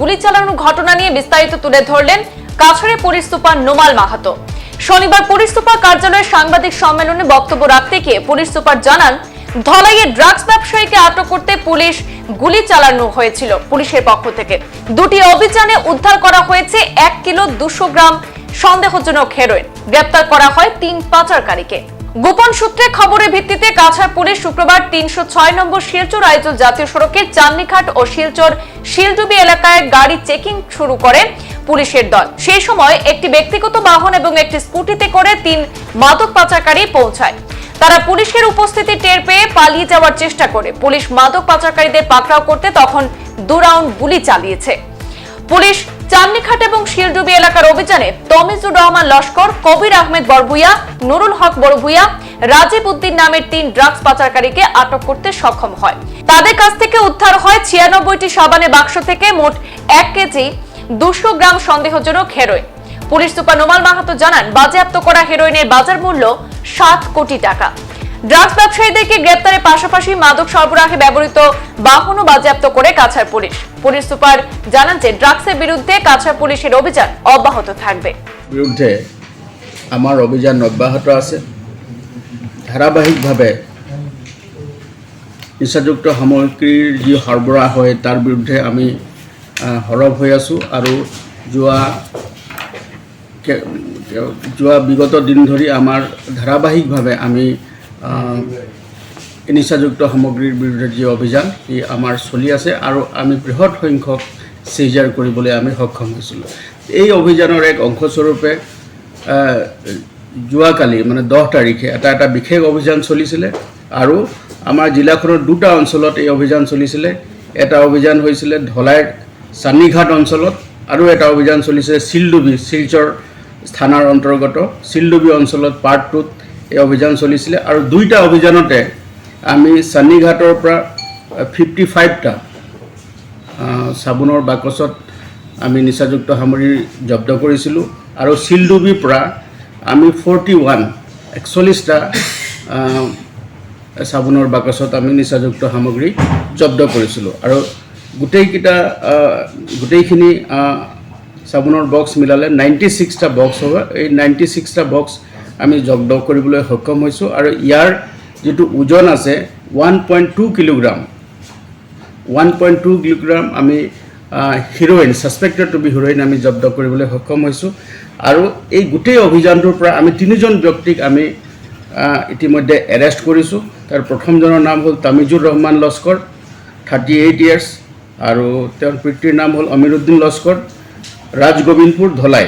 গুলি চালানোর ঘটনা নিয়ে বিস্তারিত তুলে ধরলেন কাছাড়ে পুলিশ সুপার নোমাল মাহাতো। শনিবার পুলিশ সুপার কার্যালয়ে সাংবাদিক সম্মেলনে বক্তব্য রাখতে গিয়ে পুলিশ সুপার জানান, ধলাইয়ে ড্রাগস ব্যবসায়ীকে আটক করতে পুলিশ গুলি চালানো হয়েছিল পুলিশের পক্ষ থেকে। দুটি অভিযানে উদ্ধার করা হয়েছে এক কিলো দুশো গ্রাম সন্দেহজনক হেরোইন। গ্রেপ্তার করা হয় তিন পাচারকারীকে। গোপন সূত্রে খবরের ভিত্তিতে কাছাড় পুলিশ শুক্রবার তিনশো ছয় নম্বর শিলচর আয়োজন জাতীয় সড়কের চান্দিঘাট ও শিলচর শিলডুবি এলাকায় গাড়ি চেকিং শুরু করে পুলিশের দল। সেই সময় একটি ব্যক্তিগত বাহন এবং একটি স্কুটিতে করে তিন মাদক পাচারকারী পৌঁছায়। তারা পুলিশের উপস্থিতি টের পেয়ে পালিয়ে যাওয়ার চেষ্টা করে। পুলিশ মাদক পাচারকারীদের পাকড়াও করতে তখন দু রাউন্ড গুলি চালিয়েছে। পুলিশ চান্দিঘাট এবং শিলডুবি এলাকার অভিযানে তমিজুর রহমান লস্কর, কবির আহমেদ বড়ভুইয়া নুরুল হক বড়ভুইয়া রাজীব উদ্দিন নামের তিন ড্রাগস পাচারকারীকে আটক করতে সক্ষম হয়। তাদের কাছ থেকে উদ্ধার হয় ছিয়ানব্বইটি সাবানের বাক্স থেকে মোট এক কেজি দুশো গ্রাম সন্দেহজনক heroin. Police super Numal Mahatta জানান, বাজেয়াপ্ত করা হেরোইনের বাজার মূল্য সাত কোটি টাকা। ড্রাগস ব্যবসায়ীদেরকে গ্রেপ্তারের পাশাপাশি মাদক সরবরাহে ব্যবহৃত বাহনও বাজেয়াপ্ত করে কাছাড় পুলিশ। পুলিশ সুপার জানান যে ড্রাগসের বিরুদ্ধে কাছাড় পুলিশের অভিযান অব্যাহত থাকবে। বিৰুদ্ধে আমাৰ অভিযান অব্যাহত আছে। ধাৰাবাহিকভাৱে নিচাযুক্ত সামগ্ৰীৰ যি সৰবৰাহ হয়, তাৰ বিৰুদ্ধে আমি সৰব হৈ আছোঁ আৰু যোৱা যোৱা বিগত দিন ধৰি আমাৰ ধাৰাবাহিকভাৱে আমি নিচাযুক্ত সামগ্ৰীৰ বিৰুদ্ধে যি অভিযান, ই আমাৰ চলি আছে আৰু আমি বৃহৎ সংখ্যক চিজাৰ কৰিবলৈ আমি সক্ষম হৈছিলোঁ। এই অভিযানৰ এক অংশস্বৰূপে যোৱাকালি মানে দহ তাৰিখে এটা এটা বিশেষ অভিযান চলিছিলে আৰু আমাৰ জিলাখনৰ দুটা অঞ্চলত এই অভিযান চলিছিলে। এটা অভিযান হৈছিলে ধলাইৰ চান্নিঘাট অঞ্চলত আৰু এটা অভিযান চলিছিলে চিলডুবি শিলচৰ থানাৰ অন্তৰ্গত। চিলডুবি অঞ্চলত পাৰ্ট টুত এই অভিযান চলিছিলে আৰু দুইটা অভিযানতে আমি চান্নিঘাটৰ পৰা ফিফটি ফাইভটা চাবোনৰ বাকচত আমি নিচাযুক্ত সামগ্ৰী জব্দ কৰিছিলোঁ আৰু চিলডুবিৰ পৰা আমি ফৰ্টি ওৱান একচল্লিছটা চাবোনৰ বাকচত আমি নিচাযুক্ত সামগ্ৰী জব্দ কৰিছিলোঁ আৰু গোটেইকেইটা গোটেইখিনি চাবোনৰ বক্স মিলালে নাইণ্টি ছিক্সটা বক্স হ'ব। এই নাইণ্টি ছিক্সটা বক্স আমি জব্দ কৰিবলৈ সক্ষম হৈছোঁ আৰু ইয়াৰ যিটো ওজন আছে one point two kilogram one point two kilogram আমি heroin suspected to be heroin আমি জব্দ কৰিবলৈ সক্ষম হৈছোঁ। আৰু এই গোটেই অভিযানটোৰ পৰা আমি তিনিজন ব্যক্তিক আমি ইতিমধ্যে এৰেষ্ট কৰিছোঁ। তাৰ প্ৰথমজনৰ নাম হ'ল Tamizur Rahman Laskar thirty eight years আৰু তেওঁৰ পিতৃৰ নাম হ'ল অমিৰুদ্দিন লস্কৰ ৰাজ গোবিন্দপুৰ ধলাই।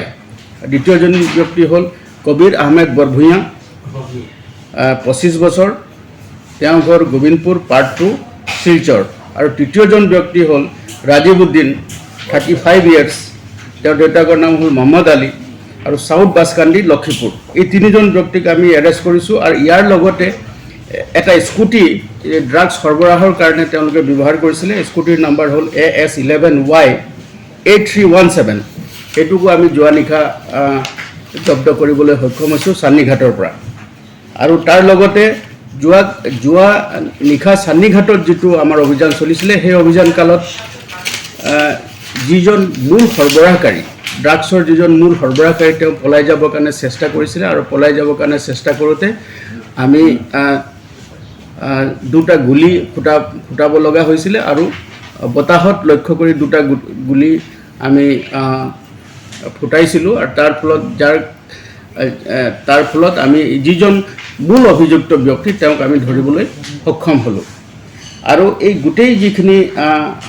দ্বিতীয়জন ব্যক্তি হ'ল কবিৰ আহমেদ বৰভূঞা পঁচিছ বছৰ তেওঁ ঘৰ গোবিন্দপুৰ পাৰ্ট টু শিলচৰ। আৰু তৃতীয়জন ব্যক্তি হ'ল Rajib Uddin thirty five years তেওঁৰ দেউতাকৰ নাম হ'ল মহম্মদ আলী, আৰু চাউথ বাছকান্দি লক্ষীপুৰ। এই তিনিজন ব্যক্তিক আমি এৰেষ্ট কৰিছোঁ আৰু ইয়াৰ লগতে এটা স্কুটি ড্ৰাগছ সৰবৰাহৰ কাৰণে তেওঁলোকে ব্যৱহাৰ কৰিছিলে। স্কুটিৰ নাম্বাৰ হ'ল A S eleven Y eight three one seven সেইটোকো আমি যোৱা নিশা জব্দ কৰিবলৈ সক্ষম হৈছোঁ চান্নিঘাটৰ পৰা। আৰু তাৰ লগতে যোৱা যোৱা নিশা চান্নিঘাটত যিটো আমাৰ অভিযান চলিছিলে, সেই অভিযান কালত যিজন মূল সৰবৰাহকাৰী, ড্ৰাগছৰ যিজন মূল সৰবৰাহকাৰী তেওঁ পলাই যাবৰ কাৰণে চেষ্টা কৰিছিলে আৰু পলাই যাবৰ কাৰণে চেষ্টা কৰোঁতে আমি দুটা গুলি ফুটা, ফুটাব লগা হৈছিলে আৰু বতাহত লক্ষ্য কৰি দুটা গুলি আমি ফুটাইছিলোঁ আৰু তাৰ ফলত যাৰ তাৰ ফলত আমি যিজন মূল অভিযুক্ত ব্যক্তি তেওঁক আমি ধৰিবলৈ সক্ষম হ'লোঁ। আৰু এই গোটেই যিখিনি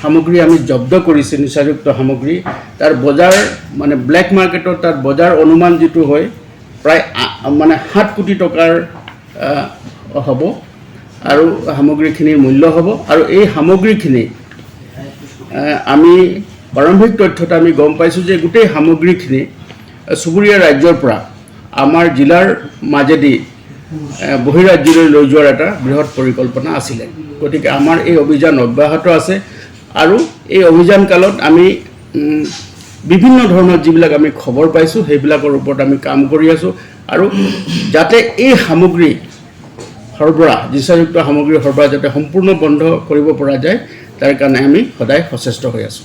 সামগ্ৰী আমি জব্দ কৰিছোঁ, নিচাযুক্ত সামগ্ৰী, তাৰ বজাৰ মানে ব্লেক মাৰ্কেটত তাৰ বজাৰ অনুমান যিটো হয়, প্ৰায় মানে সাত কোটি টকাৰ হ'ব আৰু সামগ্ৰীখিনিৰ মূল্য হ'ব। আৰু এই সামগ্ৰীখিনি আমি প্ৰাৰম্ভিক তথ্যত আমি গম পাইছোঁ যে গোটেই সামগ্ৰীখিনি চুবুৰীয়া ৰাজ্যৰ পৰা আমাৰ জিলাৰ মাজেদি বহিৰাজ্যলৈ লৈ যোৱাৰ এটা বৃহৎ পৰিকল্পনা আছিলে। গতিকে আমাৰ এই অভিযান অব্যাহত আছে আৰু এই অভিযান কালত আমি বিভিন্ন ধৰণৰ যিবিলাক আমি খবৰ পাইছোঁ, সেইবিলাকৰ ওপৰত আমি কাম কৰি আছোঁ আৰু যাতে এই সামগ্ৰী সৰবৰাহ নিচাযুক্ত সামগ্ৰীৰ সৰবৰাহ যাতে সম্পূৰ্ণ বন্ধ কৰিব পৰা যায়, তাৰ কাৰণে আমি সদায় সচেষ্ট হৈ আছোঁ।